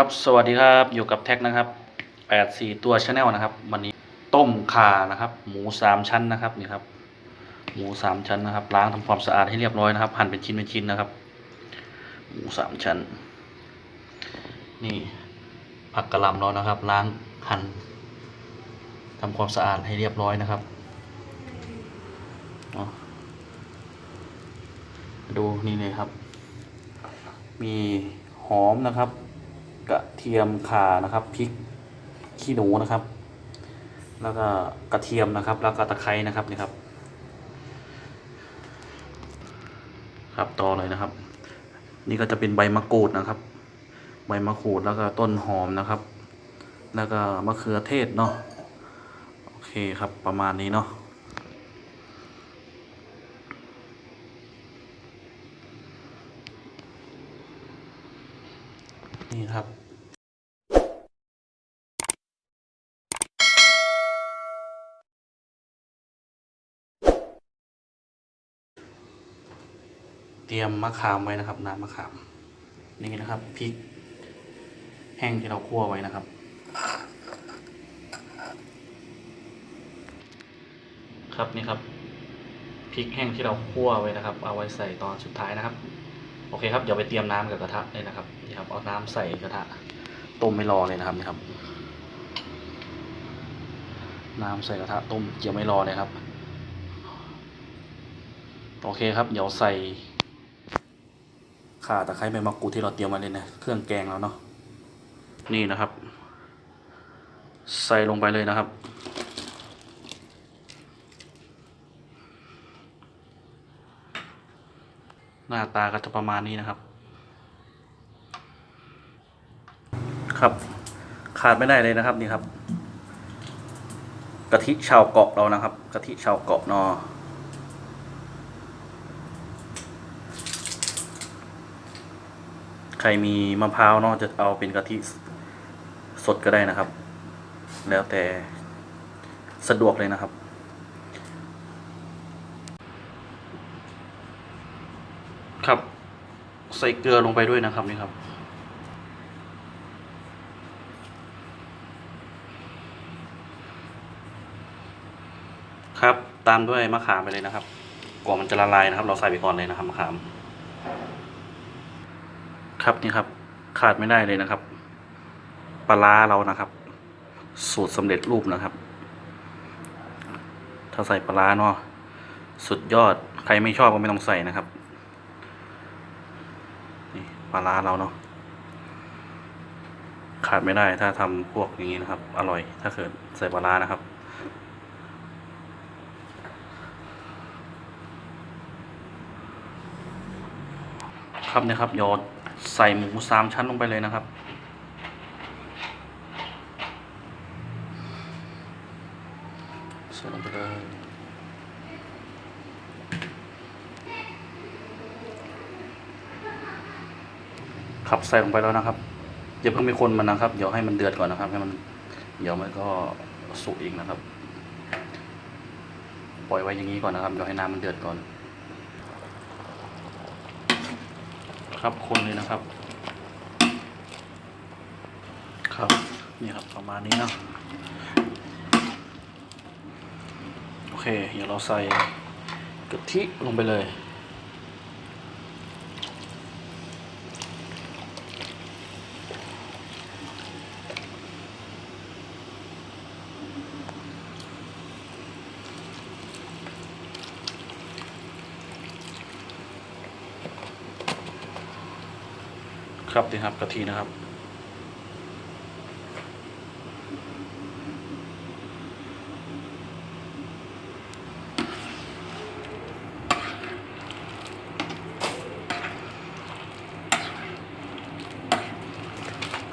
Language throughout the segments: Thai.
ครับสวัสดีครับอยู่กับแท็กนะครับแปดสี่ตัวชาแนลนะครับ วันนี้ต้มขานะครับ หมูสามชั้นนะครับนี่ครับ หมูสามชั้นนะครับล้างทำความสะอาดให้เรียบร้อยนะครับ หั่นเป็นชิ้นเป็นชิ้นนะครับ หมูสามชั้น นี่ผักกะหล่ำเรานะครับ ล้างหั่นทำความสะอาดให้เรียบร้อยนะครับดูนี่เลยครับ มีหอมนะครับ กระเทียมข่านะครับพริกขี้หนูนะครับ แล้วก็กระเทียมนะครับ แล้วก็ตะไคร้นะครับนี่ครับ ครับต่อเลยนะครับ นี่ก็จะเป็นใบมะกรูดนะครับ ใบมะกรูดแล้วก็ต้นหอมนะครับ แล้วก็มะเขือเทศเนาะโอเคครับประมาณนี้เนาะ นี่ครับเตรียมมะขามไว้นะครับน้ำมะขาม นี่นะครับพริก แห้งที่เราคั่วไว้นะครับ ครับนี่ครับพริกแห้งที่เราคั่วไว้นะครับ เอาไว้ใส่ตอนสุดท้ายนะครับ โอเคครับเดี๋ยวไปเตรียมน้ำกับกระทะเลยนะครับนี่ครับเอาน้ำใส่กระทะต้มไม่รอเลยนะครับนี่ครับ น้ำใส่กระทะต้มเจียวไม่รอเลยครับ โอเคครับ เดี๋ยวใส่ข่าตะไคร้ใบมะกรูดที่เราเตรียมมาเลยนะเครื่องแกงแล้วเนาะนี่นะครับ ใส่ลงไปเลยนะครับ หน้าตาก็จะประมาณนี้นะครับ ครับ ขาดไม่ได้เลยนะครับนี่ครับกะทิชาวเกาะเรานะครับกะทิชาวเกาะนอใครมีมะพร้าวนาะจะเอาเป็นกะทิสดก็ได้นะครับ แล้วแต่สะดวกเลยนะครับ ครับ ใส่เกลือลงไปด้วยนะครับนี่ครับ ครับ ตามด้วยมะขามไปเลยนะครับกว่ามันจะละลายนะครับ เราใส่ไปก่อนเลยนะครับมะขาม ครับนี่ครับ ขาดไม่ได้เลยนะครับปลาเรานะครับ สูตรสำเร็จรูปนะครับ ถ้าใส่ปลาร้าเนาะสุดยอดใครไม่ชอบก็ไม่ต้องใส่นะครับ ลาร้าเราเนาะขาดไม่ได้ถ้าทำพวกอย่างนี้นะครับ อร่อย ถ้าเกิดใส่ปลาร้านะครับ ครับนะครับโยนใส่หมูสามชั้นลงไปเลยนะครับใส่ลงไปเลย ครับใส่ลงไปแล้วนะครับอย่าเพิ่งไปคนมันนะครับ เดี๋ยวให้มันเดือดก่อนนะครับ ให้มันเดี๋ยวมันก็สุกอีกนะครับ ปล่อยไว้อย่างนี้ก่อนนะครับเดี๋ยวให้น้ำมันเดือดก่อน ครับคนเลยนะครับ ครับนี่ครับประมาณนี้เนาะโอเคเดี๋ยวเราใส่กะทิลงไปเลย ครับนี่ครับกะทินะครับ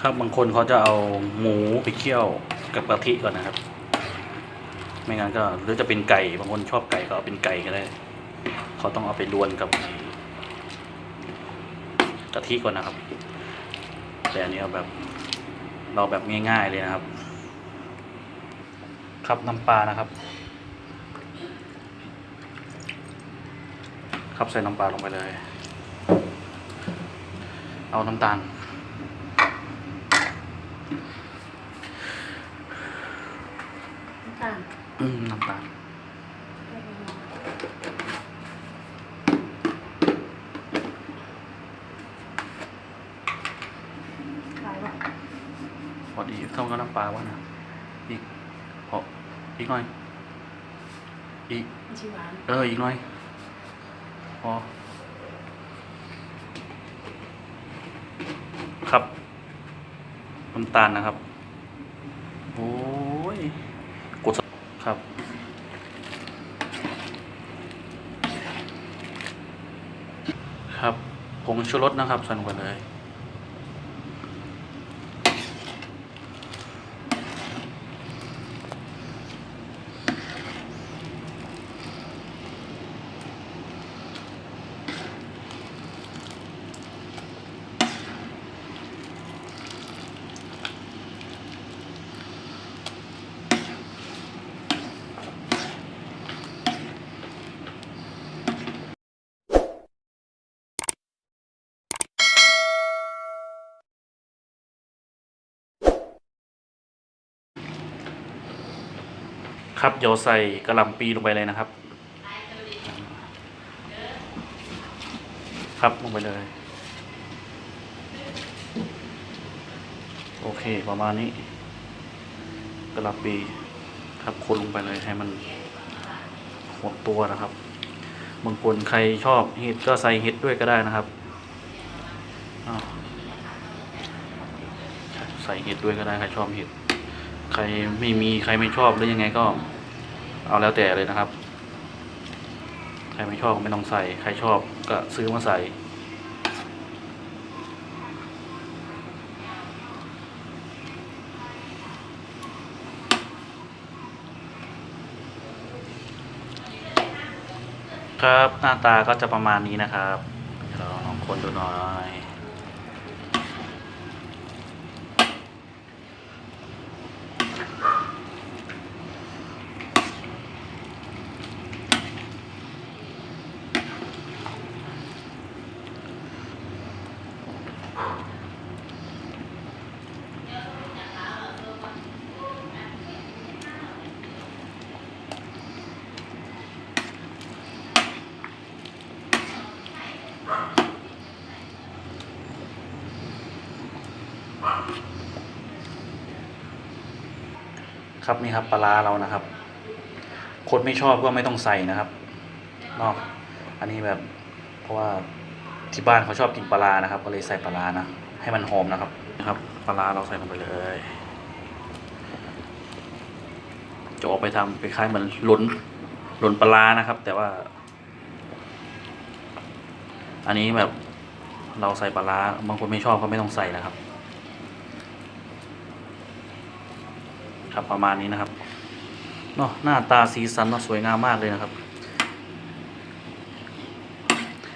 ครับบางคนเขาจะเอาหมูไปเคี่ยวกับกะทิก่อนนะครับ ไม่งั้นก็หรือจะเป็นไก่บางคนชอบไก่ก็เอาเป็นไก่ก็ได้เขาต้องเอาไปรวนกับกะทิก่อนนะครับ แต่อันนี้เอาแบบเราแบบง่ายๆเลยนะครับ ครับน้ำปลานะครับ ครับใส่น้ำปลาลงไปเลย เอาน้ำตาลน้ำตาลอืมน้ำตาล ขายว่ะ พอดีเท่ากับน้ำปลาวะนะอีกพออีกหน่อย อีกมันชิหวานเออ อีกหน่อย พอ ครับน้ำตาลนะครับ โอ้ย กดสครับ ครับผงชูรสนะครับใส่ลงไปเลย ครับเดี๋ยวใส่กระหลำปีลงไปเลยนะครับ ครับลงไปเลย โอเคประมาณนี้กระหลำปีครับคนลงไปเลยให้มันหดตัวนะครับบางคนใครชอบเห็ดก็ใส่เห็ดด้วยก็ได้นะครับใส่เห็ดด้วยก็ได้ใครชอบเห็ดใครไม่มีใครไม่ชอบหรือยังไงก็ เอาแล้วแต่เลยนะครับ ใครไม่ชอบก็ไม่ต้องใส่ ใครชอบก็ซื้อมาใส่ครับหน้าตาก็จะประมาณนี้นะครับเดี๋ยวเราลองคนดูหน่อย ครับนี่ครับปลาร้าเรานะครับคนไม่ชอบก็ไม่ต้องใส่นะครับเนอกอันนี้แบบเพราะว่าที่บ้านเขาชอบกินปลาร้านะครับ ก็เลยใส่ปลาร้านะ ให้มันหอมนะครับนะครับปลาร้าเราใส่ลงไปเลยจะออกไปทำไปคล้ายๆเหมือนหล้นหล้นปลาร้านะครับ แต่ว่า อันนี้แบบเราใส่ปลาร้าบางคนไม่ชอบก็ไม่ต้องใส่นะครับ ครับประมาณนี้นะครับเนาะหน้าตาสีสันเนาะสวยงามมากเลยนะครับ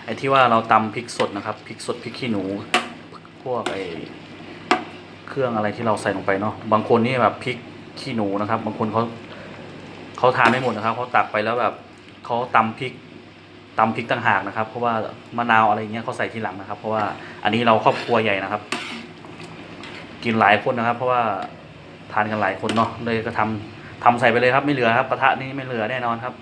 ไอ้ที่ว่าเราตำพริกสดนะครับพริกสดพริกขี้หนูพวกไอ้เครื่องอะไรที่เราใส่ลงไปเนาะบางคนนี่แบบพริกขี้หนูนะครับ บางคนเขาเขาทานไม่หมดนะครับเขาตักไปแล้วแบบเขาตำพริกตำพริกต่างหากนะครับ เพราะว่ามะนาวอะไรเงี้ยเขาใส่ทีหลังนะครับ เพราะว่าอันนี้เราครอบครัวใหญ่นะครับ กินหลายคนนะครับ เพราะว่าานกันหลายคนเนาะเลยก็ทำทำใส่ไปเลยครับไม่เหลือครับกระทะนี้ไม่เหลือแน่นอนครับ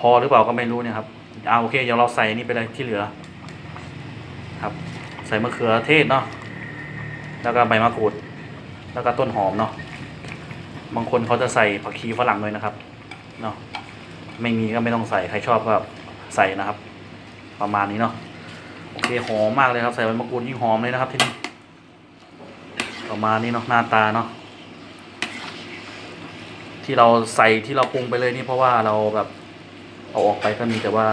พอหรือเปล่าก็ไม่รู้เนี่ยครับเอาโอเคเดี๋ยวเราใส่นี่ไปเลยที่เหลือ ครับ ใส่มะเขือเทศเนาะแล้วก็ใบมะกรูด แล้วก็ต้นหอมเนาะบางคนเขาจะใส่ผักชีฝรั่งด้วยนะครับเนาะไม่มีก็ไม่ต้องใส่ใครชอบก็ใส่นะครับ ประมาณนี้เนาะโอเคหอมมากเลยครับ ใส่ใบมะกรูดยิ่งหอมเลยนะครับที่นี่ประมาณนี้เนาะหน้าตาเนาะ ที่เราใส่ที่เราปรุงไปเลยนี่เพราะว่าเราแบบเอาออกไปก็มีแต่ว่า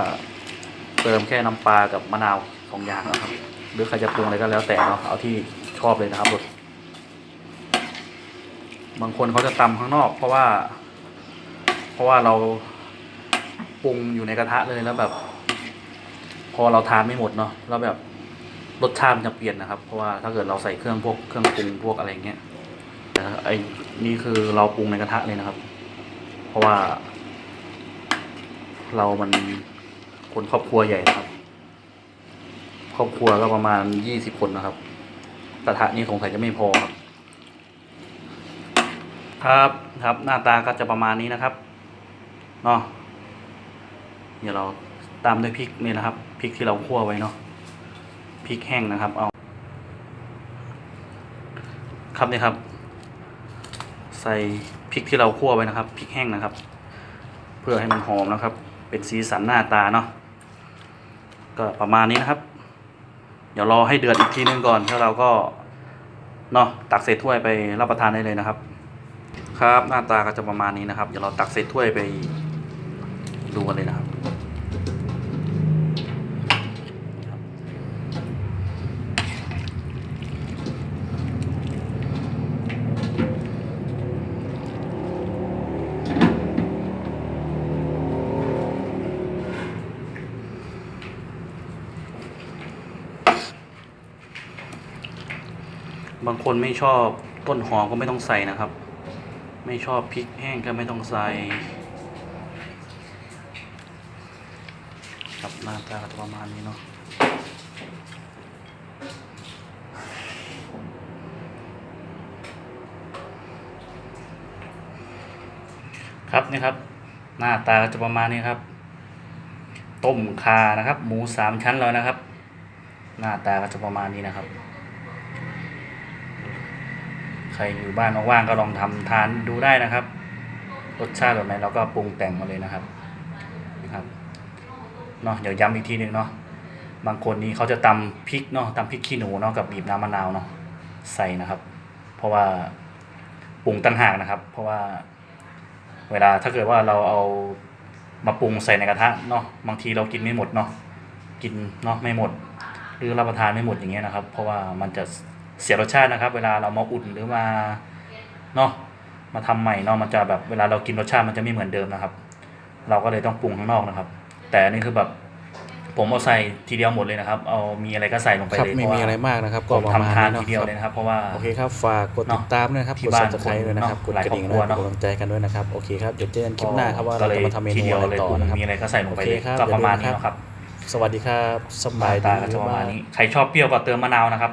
เติมแค่น้ำปลากับมะนาวสองอย่างนะครับ หรือใครจะปรุงอะไรก็แล้วแต่เนาะเอาที่ชอบเลยนะครับรสบางคนเขาจะตำข้างนอก เพราะว่า เพราะว่าเราปรุงอยู่ในกระทะเลยแล้วแบบ พอเราทานไม่หมดเนาะแล้วแบบรสชาติมันจะเปลี่ยนนะครับ เพราะว่าถ้าเกิดเราใส่เครื่องพวกเครื่องปรุงพวกอะไรเงี้ย แต่ไอ้นี่คือเราปรุงในกระทะเลยนะครับ เพราะว่า เรามันคนครอบครัวใหญ่นะครับ ครอบครัวก็ประมาณยี่สิบคนนะครับ กระทะนี่สงสัยจะไม่พอครับ ครับครับหน้าตาก็จะประมาณนี้นะครับเนาะเดี๋ยวเราตามด้วยพริกนี่นะครับพริกที่เราคั่วไว้เนาะพริกแห้งนะครับ เอา ครับนี่ครับ ใส่พริกที่เราคั่วไว้นะครับพริกแห้งนะครับ เพื่อให้มันหอมนะครับ เป็นสีสันหน้าตาเนาะก็ประมาณนี้นะครับ เดี๋ยวรอให้เดือดอีกทีนึงก่อนแล้วเราก็เนาะตักเส่ถ้วยไปรับประทานได้เลยนะครับ ครับหน้าตาก็จะประมาณนี้นะครับ เดี๋ยวเราตักเส่ถ้วยไปดูกันเลยนะครับ บางคนไม่ชอบต้นหอมก็ไม่ต้องใส่นะครับ ไม่ชอบพริกแห้งก็ไม่ต้องใส่ครับหน้าตาก็จะประมาณนี้เนาะครับนี่ครับ หน้าตาก็จะประมาณนี้ครับ ต้มคานะครับ หมูสามชั้นแล้วนะครับ หน้าตาก็จะประมาณนี้นะครับ ใครอยู่บ้านว่างๆก็ลองทำทานดูได้นะครับ รสชาติแบบไหนเราก็ปรุงแต่งมาเลยนะครับนะครับเนาะเดี๋ยวย้ำอีกทีหนึ่งเนาะบางคนนี่เขาจะตำพริกเนาะตำพริกขี้หนูเนาะกับบีบน้ำมะนาวเนาะใส่นะครับ เพราะว่าปรุงตั้งหากนะครับ เพราะว่าเวลาถ้าเกิดว่าเราเอามาปรุงใส่ในกระทะเนาะบางทีเรากินไม่หมดเนาะกินเนาะไม่หมด หรือรับประทานไม่หมดอย่างเงี้ยนะครับ เพราะว่ามันจะ เสียรสชาตินะครับ เวลาเรามาอุ่นหรือมาเนาะมาทำใหม่เนาะมันจะแบบเวลาเรากินรสชาติมันจะไม่เหมือนเดิมนะครับ เราก็เลยต้องปรุงข้างนอกนะครับ แต่อันนี่คือแบบผมเอาใส่ทีเดียวหมดเลยนะครับ เอามีอะไรก็ใส่ลงไปครับเลยไม่เพราะมีว่าอะไรมากนะครับผก็มประมาณทำทานนี้ทีเดียวเนาะเลยนะครับ เพราะว่า โอเคครับ ฝากกดติดตามด้วยนะครับที่กดบ้านซับสไครต์ด้วยนะครับคกนดกระดิ่งหลายครอบครัวนะเนอะกดกำลังใจกันด้วยนะครับ โอเคครับ เดี๋ยวเจอกันคลิปหน้าครับว่าเราก็เลยจะมาทำเมนูทีเดียวอะไรเลยต่อปรุงนะครับมีอะไรก็ใส่ลงไปโอเคเลยครับก็อย่าประมาณลืมนี้นะครับนะครับ สวัสดีครับสหบาน้ายดีตาก็จะประมาณนี้ ใครชอบเปรี้ยวก็เติมมะนาวนะครับ